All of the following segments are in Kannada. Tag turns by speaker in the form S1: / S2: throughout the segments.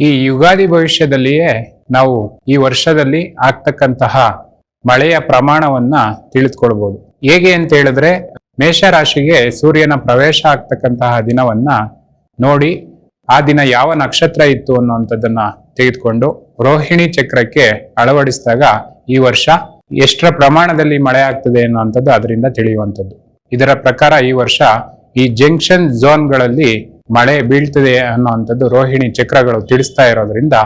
S1: ಈ ಯುಗಾದಿ ಭವಿಷ್ಯದಲ್ಲಿಯೇ ನಾವು ಈ ವರ್ಷದಲ್ಲಿ ಆಗ್ತಕ್ಕಂತಹ ಮಳೆಯ ಪ್ರಮಾಣವನ್ನ ತಿಳಿದುಕೊಳ್ಬಹುದು ಹೇಗೆ ಅಂತ ಹೇಳಿದ್ರೆ, ಮೇಷರಾಶಿಗೆ ಸೂರ್ಯನ ಪ್ರವೇಶ ಆಗ್ತಕ್ಕಂತಹ ದಿನವನ್ನ ನೋಡಿ, ಆ ದಿನ ಯಾವ ನಕ್ಷತ್ರ ಇತ್ತು ಅನ್ನುವಂಥದ್ದನ್ನ ತೆಗೆದುಕೊಂಡು ರೋಹಿಣಿ ಚಕ್ರಕ್ಕೆ ಅಳವಡಿಸಿದಾಗ ಈ ವರ್ಷ ಎಷ್ಟರ ಪ್ರಮಾಣದಲ್ಲಿ ಮಳೆ ಆಗ್ತದೆ ಅನ್ನುವಂಥದ್ದು ಅದರಿಂದ ತಿಳಿಯುವಂಥದ್ದು. ಇದರ ಪ್ರಕಾರ ಈ ವರ್ಷ ಈ ಜಂಕ್ಷನ್ ಝೋನ್ಗಳಲ್ಲಿ ಮಳೆ ಬೀಳ್ತದೆ ಅನ್ನೋವಂಥದ್ದು ರೋಹಿಣಿ ಚಕ್ರಗಳು ತಿಳಿಸ್ತಾ ಇರೋದ್ರಿಂದ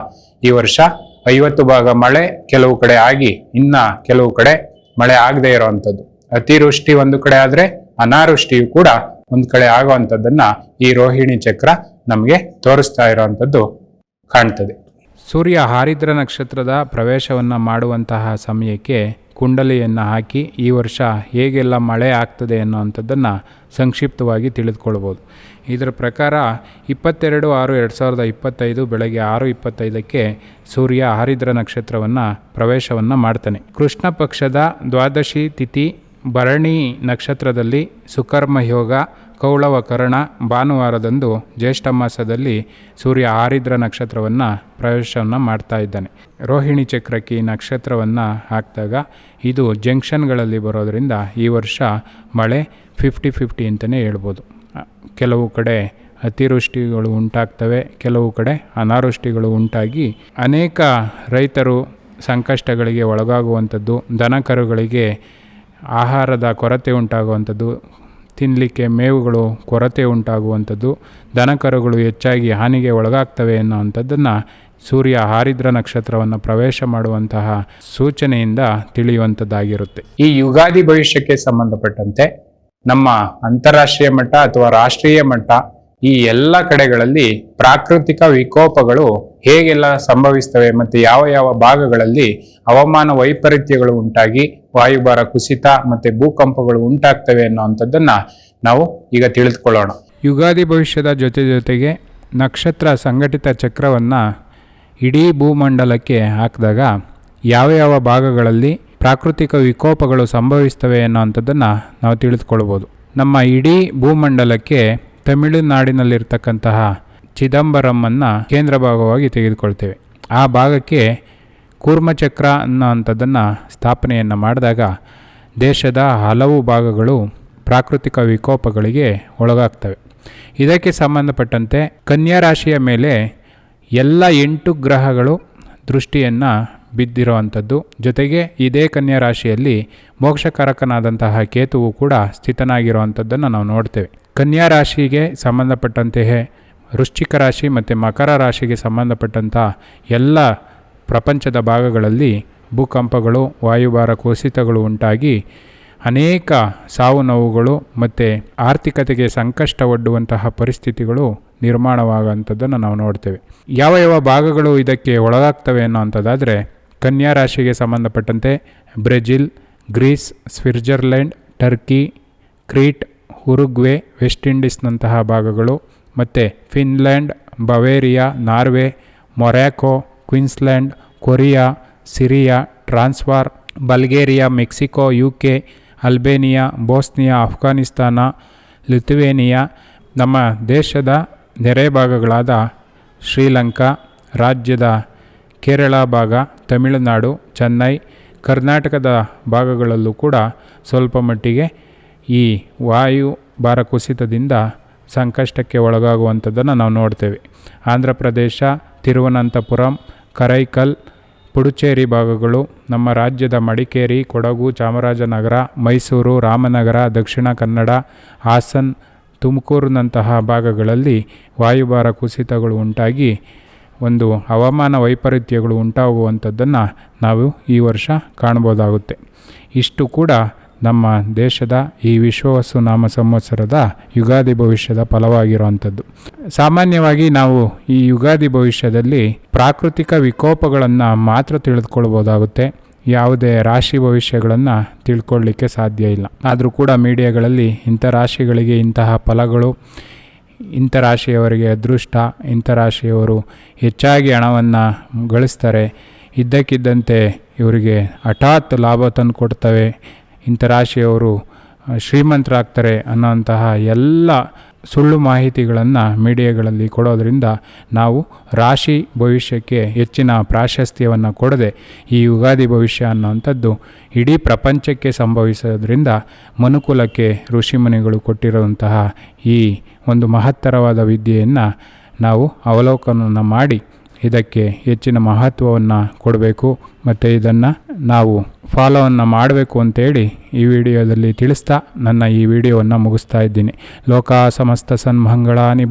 S1: ಈ ವರ್ಷ ಐವತ್ತು ಭಾಗ ಮಳೆ, ಕೆಲವು ಕಡೆ ಆಗಿ ಇನ್ನ ಕೆಲವು ಕಡೆ ಮಳೆ ಆಗದೆ ಇರುವಂಥದ್ದು. ಅತಿವೃಷ್ಟಿ ಒಂದು ಕಡೆ ಆದ್ರೆ ಅನಾವೃಷ್ಟಿಯು ಕೂಡ ಒಂದು ಕಡೆ ಆಗುವಂಥದ್ದನ್ನ ಈ ರೋಹಿಣಿ ಚಕ್ರ ನಮಗೆ ತೋರಿಸ್ತಾ ಇರುವಂಥದ್ದು ಕಾಣ್ತದೆ. ಸೂರ್ಯ ಹಾರಿದ್ರ ನಕ್ಷತ್ರದ ಪ್ರವೇಶವನ್ನು ಮಾಡುವಂತಹ ಸಮಯಕ್ಕೆ ಕುಂಡಲಿಯನ್ನು ಹಾಕಿ ಈ ವರ್ಷ ಹೇಗೆಲ್ಲ ಮಳೆ ಆಗ್ತದೆ ಅನ್ನೋವಂಥದ್ದನ್ನು ಸಂಕ್ಷಿಪ್ತವಾಗಿ ತಿಳಿದುಕೊಳ್ಬೋದು. ಇದರ ಪ್ರಕಾರ ಇಪ್ಪತ್ತೆರಡು ಆರು ಎರಡು ಸಾವಿರದ ಇಪ್ಪತ್ತೈದು ಬೆಳಗ್ಗೆ ಆರು ಇಪ್ಪತ್ತೈದಕ್ಕೆ ಸೂರ್ಯ ಹರಿದ್ರ ನಕ್ಷತ್ರವನ್ನು ಪ್ರವೇಶವನ್ನು ಮಾಡ್ತಾನೆ. ಕೃಷ್ಣ ಪಕ್ಷದ ದ್ವಾದಶಿ ತಿಥಿ ಭರಣಿ ನಕ್ಷತ್ರದಲ್ಲಿ ಸುಕರ್ಮ ಯೋಗ ಕೌಳವ ಕರ್ಣ ಭಾನುವಾರದಂದು ಜ್ಯೇಷ್ಠ ಮಾಸದಲ್ಲಿ ಸೂರ್ಯ ಆರಿದ್ರ ನಕ್ಷತ್ರವನ್ನು ಪ್ರವೇಶವನ್ನು ಮಾಡ್ತಾ ಇದ್ದಾನೆ. ರೋಹಿಣಿ ಚಕ್ರಕ್ಕೆ ಈ ನಕ್ಷತ್ರವನ್ನು ಹಾಕಿದಾಗ ಇದು ಜಂಕ್ಷನ್ಗಳಲ್ಲಿ ಬರೋದರಿಂದ ಈ ವರ್ಷ ಮಳೆ ಫಿಫ್ಟಿ ಫಿಫ್ಟಿ ಅಂತಲೇ ಹೇಳ್ಬೋದು. ಕೆಲವು ಕಡೆ ಅತಿವೃಷ್ಟಿಗಳು ಉಂಟಾಗ್ತವೆ, ಕೆಲವು ಕಡೆ ಅನಾವೃಷ್ಟಿಗಳು ಉಂಟಾಗಿ ಅನೇಕ ರೈತರು ಸಂಕಷ್ಟಗಳಿಗೆ ಒಳಗಾಗುವಂಥದ್ದು ದನಕರುಗಳಿಗೆ ಆಹಾರದ ಕೊರತೆ ಉಂಟಾಗುವಂಥದ್ದು ತಿನ್ನಲಿಕ್ಕೆ ಮೇವುಗಳು, ಕೊರತೆ ಉಂಟಾಗುವಂಥದ್ದು, ದನಕರುಗಳು ಹೆಚ್ಚಾಗಿ ಹಾನಿಗೆ ಒಳಗಾಗ್ತವೆ ಅನ್ನೋವಂಥದ್ದನ್ನು ಸೂರ್ಯ ಹಾರಿದ್ರ ನಕ್ಷತ್ರವನ್ನು ಪ್ರವೇಶ ಮಾಡುವಂತಹ ಸೂಚನೆಯಿಂದ ತಿಳಿಯುವಂಥದ್ದಾಗಿರುತ್ತೆ. ಈ ಯುಗಾದಿ ಭವಿಷ್ಯಕ್ಕೆ ಸಂಬಂಧಪಟ್ಟಂತೆ ನಮ್ಮ ಅಂತಾರಾಷ್ಟ್ರೀಯ ಮಟ್ಟ ಅಥವಾ ರಾಷ್ಟ್ರೀಯ ಮಟ್ಟ ಈ ಎಲ್ಲ ಕಡೆಗಳಲ್ಲಿ ಪ್ರಾಕೃತಿಕ ವಿಕೋಪಗಳು ಹೇಗೆಲ್ಲ ಸಂಭವಿಸ್ತವೆ ಮತ್ತು ಯಾವ ಯಾವ ಭಾಗಗಳಲ್ಲಿ ಹವಾಮಾನ ವೈಪರೀತ್ಯಗಳು ಉಂಟಾಗಿ ವಾಯುಭಾರ ಕುಸಿತ ಮತ್ತು ಭೂಕಂಪಗಳು ಉಂಟಾಗ್ತವೆ ಅನ್ನೋವಂಥದ್ದನ್ನು ನಾವು ಈಗ ತಿಳಿದುಕೊಳ್ಳೋಣ. ಯುಗಾದಿ ಭವಿಷ್ಯದ ಜೊತೆ ಜೊತೆಗೆ ನಕ್ಷತ್ರ ಸಂಘಟಿತ ಚಕ್ರವನ್ನು ಇಡೀ ಭೂಮಂಡಲಕ್ಕೆ ಹಾಕಿದಾಗ ಯಾವ ಯಾವ ಭಾಗಗಳಲ್ಲಿ ಪ್ರಾಕೃತಿಕ ವಿಕೋಪಗಳು ಸಂಭವಿಸ್ತವೆ ಅನ್ನೋವಂಥದ್ದನ್ನು ನಾವು ತಿಳಿದುಕೊಳ್ಬೋದು. ನಮ್ಮ ಇಡೀ ಭೂಮಂಡಲಕ್ಕೆ ತಮಿಳುನಾಡಿನಲ್ಲಿರ್ತಕ್ಕಂತಹ ಚಿದಂಬರಮನ್ನು ಕೇಂದ್ರ ಭಾಗವಾಗಿ ತೆಗೆದುಕೊಳ್ತೇವೆ. ಆ ಭಾಗಕ್ಕೆ ಕೂರ್ಮಚಕ್ರ ಅನ್ನೋವಂಥದ್ದನ್ನು ಸ್ಥಾಪನೆಯನ್ನು ಮಾಡಿದಾಗ ದೇಶದ ಹಲವು ಭಾಗಗಳು ಪ್ರಾಕೃತಿಕ ವಿಕೋಪಗಳಿಗೆ ಒಳಗಾಗ್ತವೆ. ಇದಕ್ಕೆ ಸಂಬಂಧಪಟ್ಟಂತೆ ಕನ್ಯಾ ರಾಶಿಯ ಮೇಲೆ ಎಲ್ಲ ಎಂಟು ಗ್ರಹಗಳು ದೃಷ್ಟಿಯನ್ನು ಬಿದ್ದಿರುವಂಥದ್ದು. ಜೊತೆಗೆ ಇದೇ ಕನ್ಯಾ ರಾಶಿಯಲ್ಲಿ ಮೋಕ್ಷಕಾರಕನಾದಂತಹ ಕೇತುವು ಕೂಡ ಸ್ಥಿತನಾಗಿರುವಂಥದ್ದನ್ನು ನಾವು ನೋಡ್ತೇವೆ. ಕನ್ಯಾ ರಾಶಿಗೆ ಸಂಬಂಧಪಟ್ಟಂತೆಯೇ ವೃಶ್ಚಿಕ ರಾಶಿ ಮತ್ತು ಮಕರ ರಾಶಿಗೆ ಸಂಬಂಧಪಟ್ಟಂಥ ಎಲ್ಲ ಪ್ರಪಂಚದ ಭಾಗಗಳಲ್ಲಿ ಭೂಕಂಪಗಳು, ವಾಯುಭಾರ ಕುಸಿತಗಳು ಉಂಟಾಗಿ ಅನೇಕ ಸಾವು ನೋವುಗಳು ಮತ್ತು ಆರ್ಥಿಕತೆಗೆ ಸಂಕಷ್ಟ ಒಡ್ಡುವಂತಹ ಪರಿಸ್ಥಿತಿಗಳು ನಿರ್ಮಾಣವಾಗುವಂಥದ್ದನ್ನು ನಾವು ನೋಡ್ತೇವೆ. ಯಾವ ಯಾವ ಭಾಗಗಳು ಇದಕ್ಕೆ ಒಳಗಾಗ್ತವೆ ಅನ್ನೋವಂಥದ್ದಾದರೆ ಕನ್ಯಾ ರಾಶಿಗೆ ಸಂಬಂಧಪಟ್ಟಂತೆ Brazil, Greece, Switzerland, Turkey, Crete, Uruguay, West ಇಂಡೀಸ್ನಂತಹ ಭಾಗಗಳು ಮತ್ತು Finland, Bavaria, Norway Morocco Queensland, Korea, Syria ಟ್ರಾನ್ಸ್ಫಾರ್ Bulgaria, Mexico U K Albania, Bosnia Afghanistan Lithuania ನಮ್ಮ ದೇಶದ ನೆರೆ ಭಾಗಗಳಾದ ಶ್ರೀಲಂಕಾ, ರಾಜ್ಯದ ಕೇರಳ ಭಾಗ, ತಮಿಳುನಾಡು, ಚೆನ್ನೈ, ಕರ್ನಾಟಕದ ಭಾಗಗಳಲ್ಲೂ ಕೂಡ ಸ್ವಲ್ಪ ಮಟ್ಟಿಗೆ ಈ ವಾಯು ಭಾರ ಕುಸಿತದಿಂದ ಸಂಕಷ್ಟಕ್ಕೆ ಒಳಗಾಗುವಂಥದ್ದನ್ನು ನಾವು ನೋಡ್ತೇವೆ. ಆಂಧ್ರ ಪ್ರದೇಶ, ತಿರುವನಂತಪುರಂ, ಕರೈಕಲ್, ಪುಡುಚೇರಿ ಭಾಗಗಳು, ನಮ್ಮ ರಾಜ್ಯದ ಮಡಿಕೇರಿ, ಕೊಡಗು, ಚಾಮರಾಜನಗರ, ಮೈಸೂರು, ರಾಮನಗರ, ದಕ್ಷಿಣ ಕನ್ನಡ, ಹಾಸನ್, ತುಮಕೂರಿನಂತಹ ಭಾಗಗಳಲ್ಲಿ ವಾಯುಭಾರ ಕುಸಿತಗಳು ಉಂಟಾಗಿ ಒಂದು ಹವಾಮಾನ ವೈಪರೀತ್ಯಗಳು ಉಂಟಾಗುವಂಥದ್ದನ್ನು ನಾವು ಈ ವರ್ಷ ಕಾಣ್ಬೋದಾಗುತ್ತೆ ಇಷ್ಟು ಕೂಡ ನಮ್ಮ ದೇಶದ ಈ ವಿಶ್ವವಸ್ತು ನಾಮ ಸಂವತ್ಸರದ ಯುಗಾದಿ ಭವಿಷ್ಯದ ಫಲವಾಗಿರುವಂಥದ್ದು. ಸಾಮಾನ್ಯವಾಗಿ ನಾವು ಈ ಯುಗಾದಿ ಭವಿಷ್ಯದಲ್ಲಿ ಪ್ರಾಕೃತಿಕ ವಿಕೋಪಗಳನ್ನು ಮಾತ್ರ ತಿಳಿದುಕೊಳ್ಬೋದಾಗುತ್ತೆ. ಯಾವುದೇ ರಾಶಿ ಭವಿಷ್ಯಗಳನ್ನು ತಿಳ್ಕೊಳ್ಳಿಕ್ಕೆ ಸಾಧ್ಯ ಇಲ್ಲ. ಆದರೂ ಕೂಡ ಮೀಡಿಯಾಗಳಲ್ಲಿ ಇಂಥ ರಾಶಿಗಳಿಗೆ ಇಂತಹ ಫಲಗಳು, ಇಂಥ ರಾಶಿಯವರಿಗೆ ಅದೃಷ್ಟ, ಇಂಥ ರಾಶಿಯವರು ಹೆಚ್ಚಾಗಿ ಹಣವನ್ನು ಗಳಿಸ್ತಾರೆ. ಇದ್ದಕ್ಕಿದ್ದಂತೆ ಇವರಿಗೆ ಹಠಾತ್ ಲಾಭ ತಂದು ಕೊಡ್ತವೆ ಇಂಥ ರಾಶಿಯವರು ಶ್ರೀಮಂತರಾಗ್ತಾರೆ ಅನ್ನೋಂತಹ ಎಲ್ಲ ಸುಳ್ಳು ಮಾಹಿತಿಗಳನ್ನು ಮೀಡಿಯಾಗಳಲ್ಲಿ ಕೊಡೋದರಿಂದ ನಾವು ರಾಶಿ ಭವಿಷ್ಯಕ್ಕೆ ಹೆಚ್ಚಿನ ಪ್ರಾಶಸ್ತ್ಯವನ್ನು ಕೊಡದೆ ಈ ಯುಗಾದಿ ಭವಿಷ್ಯ ಅನ್ನೋವಂಥದ್ದು ಇಡೀ ಪ್ರಪಂಚಕ್ಕೆ ಸಂಭವಿಸೋದ್ರಿಂದ ಮನುಕುಲಕ್ಕೆ ಋಷಿಮುನಿಗಳು ಕೊಟ್ಟಿರುವಂತಹ ಈ ಒಂದು ಮಹತ್ತರವಾದ ವಿದ್ಯೆಯನ್ನು ನಾವು ಅವಲೋಕನವನ್ನು ಮಾಡಿ ಇದಕ್ಕೆ ಹೆಚ್ಚಿನ ಮಹತ್ವವನ್ನು ಕೊಡಬೇಕು ಮತ್ತು ಇದನ್ನು ನಾವು ಫಾಲೋವನ್ನು ಮಾಡಬೇಕು ಅಂತೇಳಿ ಈ ವಿಡಿಯೋದಲ್ಲಿ ತಿಳಿಸ್ತಾ ನನ್ನ ಈ ವಿಡಿಯೋವನ್ನು ಮುಗಿಸ್ತಾ ಇದ್ದೀನಿ. ಲೋಕ ಸಮಸ್ತ ಸನ್ಮಂಗಳಾನಿ